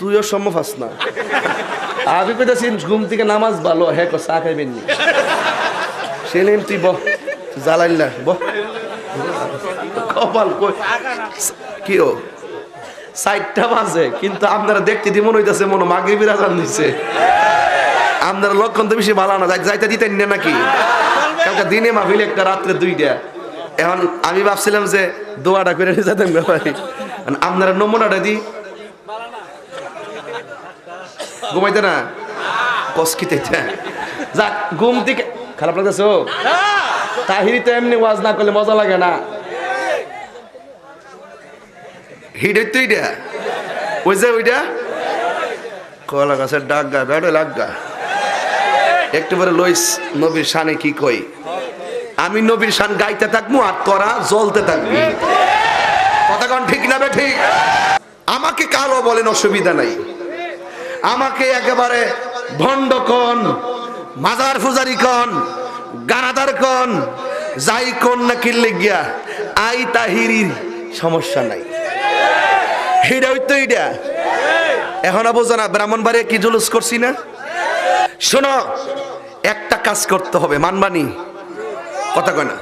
তুইও হাস না। আমি কইতাছি, ঘুম থেকে নামাজ ভালো হ্যাঁ চা খাইবেন নি। সে নেম তুই বহ জ্বালাইলা বহ কপাল কি ও? সাইডটা বাজে, কিন্তু আপনারা দেখতে দিয়ে মনে হইতেছে মনে মাগরি বিরাজান দিচ্ছে আপনার লক্ষণ তো বেশি ভালো না যাইতে দিতেন না নাকি? কালকে দিনে মাহফিল একটা, রাত্রে দুইটা। এখন আমি ভাবছিলাম যে দোয়াটা করে নিয়ে যেতেন ব্যাপারে। আপনারা নমুনাটা দি ঘুমাইতে না? কসকিতে যাক, ঘুম থেকে খারাপ লাগতেছে তাহিরি তো এমনি ওয়াজ না করলে মজা লাগে না। হিট হইতো এইটা ওই যে ওইটা কলা গাছের ডাক গা বেড়ে লাগ। গা একটু পরে লইস, নবীর শানে কি কই? আমি নবীর শান গাইতে থাকব আর তোরা জ্বলতে থাকবি। কথা কন ঠিক না বে ঠিক? আমাকে কারও বলেন অসুবিধা নাই। আমাকে একেবারে ভণ্ড কন, মাজার ফুজারি কন, গানাদার কন, যাই কন না কিনলে গিয়া আই তাহিরির সমস্যা নাই। হিডা হইতো ইডা এখন বোঝো না ব্রাহ্মণবাড়িয়া কি জুলুস করছি না? শোনো, একটা কাজ করতে হবে, মানবানি। কথা কয় না।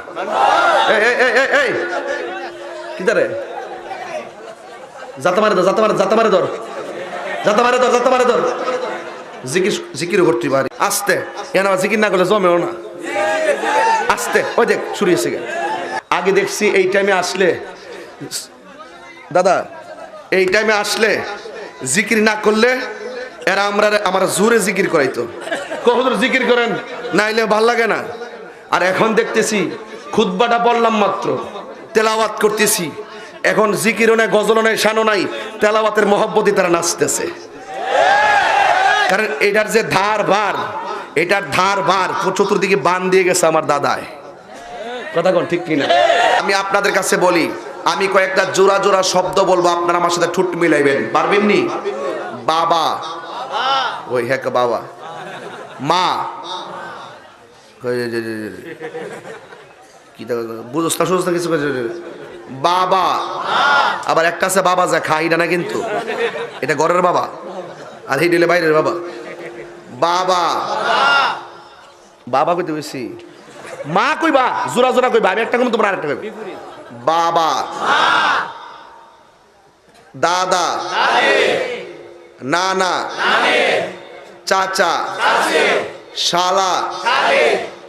কি দারে যাতা মারে ধর যাতা মারে ধর। ধর ধর। জিকির করতে পারি। আমার জিকির না করলে জমেও না। আস্তে। ওই দেখ। আগে দেখছি এই টাইমে আসলে, দাদা, এই টাইমে আসলে জিকির না করলে এরা আমরা আমার জোরে জিকির করাইতো। কখন জিকির করেন। নাইলে ভালো লাগে না। আর এখন দেখতেছি, খুতবাটা বললাম মাত্র। তেলাওয়াত করতেছি। এখন জিকিরও নাই গজলও নাই, শানও নাই, তেলাওয়াতের মহব্বতই তারা নাচতেছে। কারণ এটার যে ধার ভার, এটার ধার ভার চতুর্দিকে বান দিয়ে গেছে আমার দাদায় কথা কোন, ঠিক কিনা? আমি আপনাদের কাছে বলি, আমি কয়েকটা জোড়া জোড়া শব্দ বলব, আপনারা আমার সাথে ঠুট মিলাইবেন। পারবেন নি? বাবা। ওই হ্যাঁ বাবা। মা। কি বুঝোস না, সুঝোস না কিছু বাবা। আবার একটা আছে বাবা যা খাই না কিন্তু। এটা ঘরের বাবা। আর এই বাইরের বাবা। বাবা। বাবা কইতে বেশি মা কইবা জোরা জোরা কইবা, আমি একটা কম তোমরা আরেকটা কইবা বাবা। দাদা। নানা। চাচা। শালা।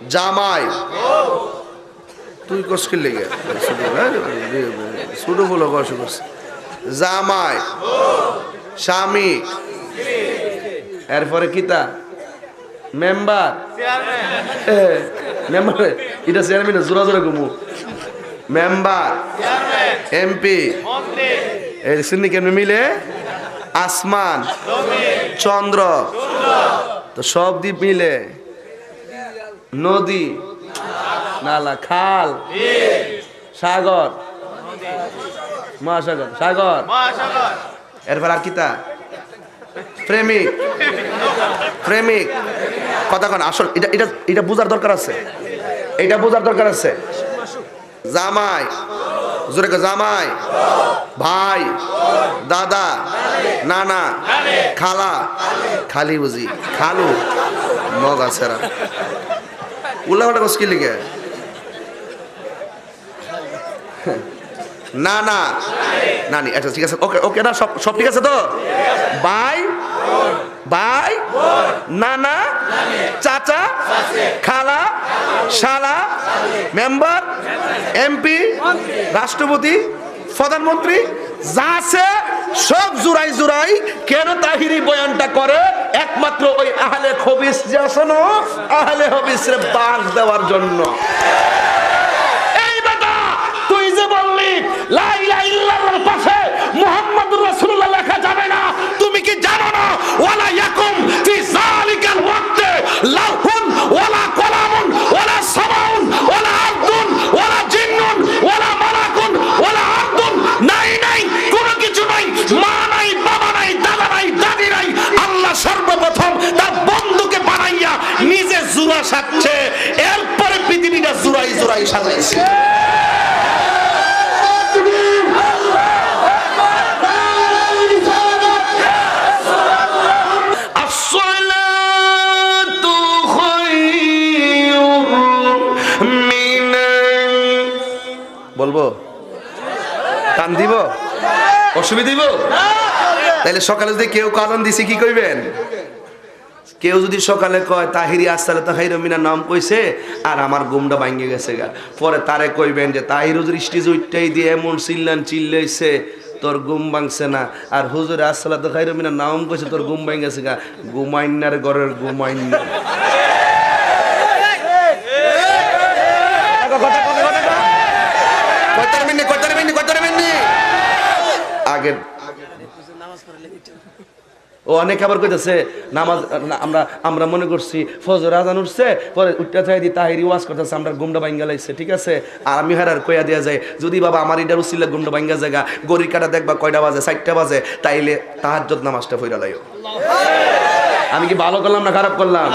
জামাই। তুই কস কি লেগে? ছোট বলো কষ্ট জামাই, স্বামী, এরপরে কিতা? মেম্বার। মেম্বার, এটা চেয়ারম্যান জোরা জোরা ঘুমু। মেম্বার এমপি এই কেন মিলে আসমান, চন্দ্র, তো সব দ্বীপ মিলে নদী নালা, খাল। সাগর। মহাসাগর। সাগর। এরপর আর কিতা প্রেমিক। প্রেমিক। কথা কন, আসল, এটা এটা এটা বোঝার দরকার আছে। এটা বোঝার দরকার আছে। জামাই। জোরে জামাই। ভাই। দাদা। নানা। খালা। খালি বুঝি। খালু। মগ আছে উল্লাহটা কি লিগে? না না। নানি আচ্ছা ঠিক আছে। ওকে ওকে, না, সব সব ঠিক আছে তো? বাই। ভাই নানা। চাচা। খালা। শালা। মেম্বার। এমপি। রাষ্ট্রপতি। প্রধানমন্ত্রী। যা আছে সব জুরাই জুরাই কেন তাহিরি বয়ানটা করে? একমাত্র ওই আহলে খবিস যে আছে না আহলে হবিসরে বাস দেওয়ার জন্য। অসুবিধা দিব তাইলে সকালে যদি কেউ কারণ দিছে কি কইবেন কেউ যদি সকালে কয় তাহিরি আসলে তো হাইর মিনা নাম কইছে আর আমার গুমটা ভাঙ্গে গেছে গা পরে তারে কইবেন যে তাহির হুজুর স্টেজ উইটাই দিয়ে এমন চিল্লান চিল্লাইছে তোর গুম ভাঙছে না আর হুজুর আসলে তো খাইর মিনা নাম কইছে তোর গুম ভাঙ গেছে গা ঘুমাইনার ঘরের কয়টার মিনিট আগের। ও অনেক আবার কইতেছে, নামাজ আমরা আমরা মনে করছি ফজর আজান উঠছে, পরে উঠতে চাই দি তাহিরি ওয়াজ করতেছে, আমরা গুমটা ভাঙ্গা লাইছে, ঠিক আছে? আর আমি হারার কইয়া দেয়া যায় যদি বাবা আমার ইডার উচিলে গুমটা ভাঙ্গা জায়গা গরির কাটা দেখবা কয়টা বাজে, চারটা বাজে, তাইলে তাহাজ্জত নামাজটা ফইরা লাইও। আমি কি ভালো করলাম না খারাপ করলাম?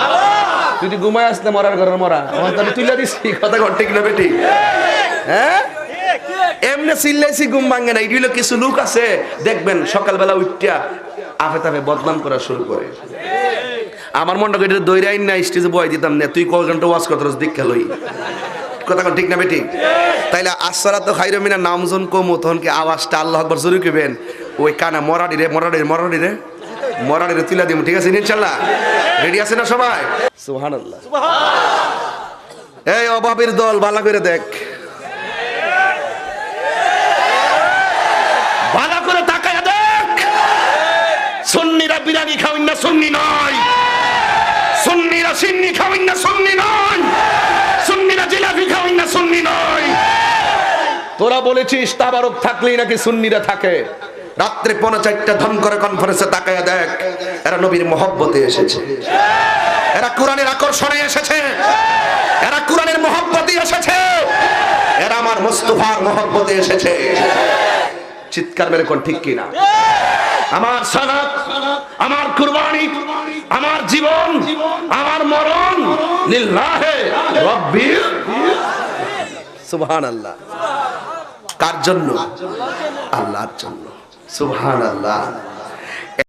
যদি ঘুমায় আসতে মরার ঘরের মরা, আমার তো আমি তুলে দিছি, কথা ঘর ঠিক না বেটি? হ্যাঁ? এমনি চিল্লাইছি ঘুম ভাঙে না এগুলো কিছু লোক আছে দেখবেন সকালবেলা উঠিয়া আফে তাফে বদনাম করা শুরু করে। আমার মনটা কেটে দৈরাই না স্টেজে বয় দিতাম না। তুই কয় ঘণ্টা ওয়াজ করতে দীক্ষা লই। কথা ঠিক না বেটি তাইলে আসসালা তো খাইর মিনা নামজন কমু তখন কি আওয়াজটা আল্লাহ আকবর জরুরি কইবেন? ওই কানা মরাডি রে মরাডি রে মরাডি রে। মরাডি রে তুলে দিব ঠিক আছে ইনশাল্লাহ? রেডি আছে না সবাই? সুবহানাল্লাহ। এই অভাবের দল ভালো করে দেখ ভালো করে তাকায় দেখ বিরিয়ানি খাওয়াই না সুন্নি নয়। সুন্নিরা সিন্নি খাওয়াই না সুন্নি নয়। সুন্নিরা জিলাপি খাওয়াই না সুন্নি নয়। তোরা বলেছিস তাবারক থাকলেই নাকি সুন্নিরা থাকে। রাত্রে পৌনে চারটা ধন করে কনফারেন্সে তাকায়া দেখ এরা নবীর মহব্বতে এসেছে। এরা কোরআনের আকর্ষণে এসেছে। এরা কোরআনের মহব্বতে এসেছে। এরা আমার মুস্তফার মহব্বতে এসেছে। চিৎকার মেরে কোন ঠিক কিনা? আমার সালাত, আমার কুরবানি, আমার জীবন, আমার মরণ, লিল্লাহে রব্বিল সুবহানাল্লাহ। কার জন্য? আল্লাহর জন্য। সুবহানাল্লাহ।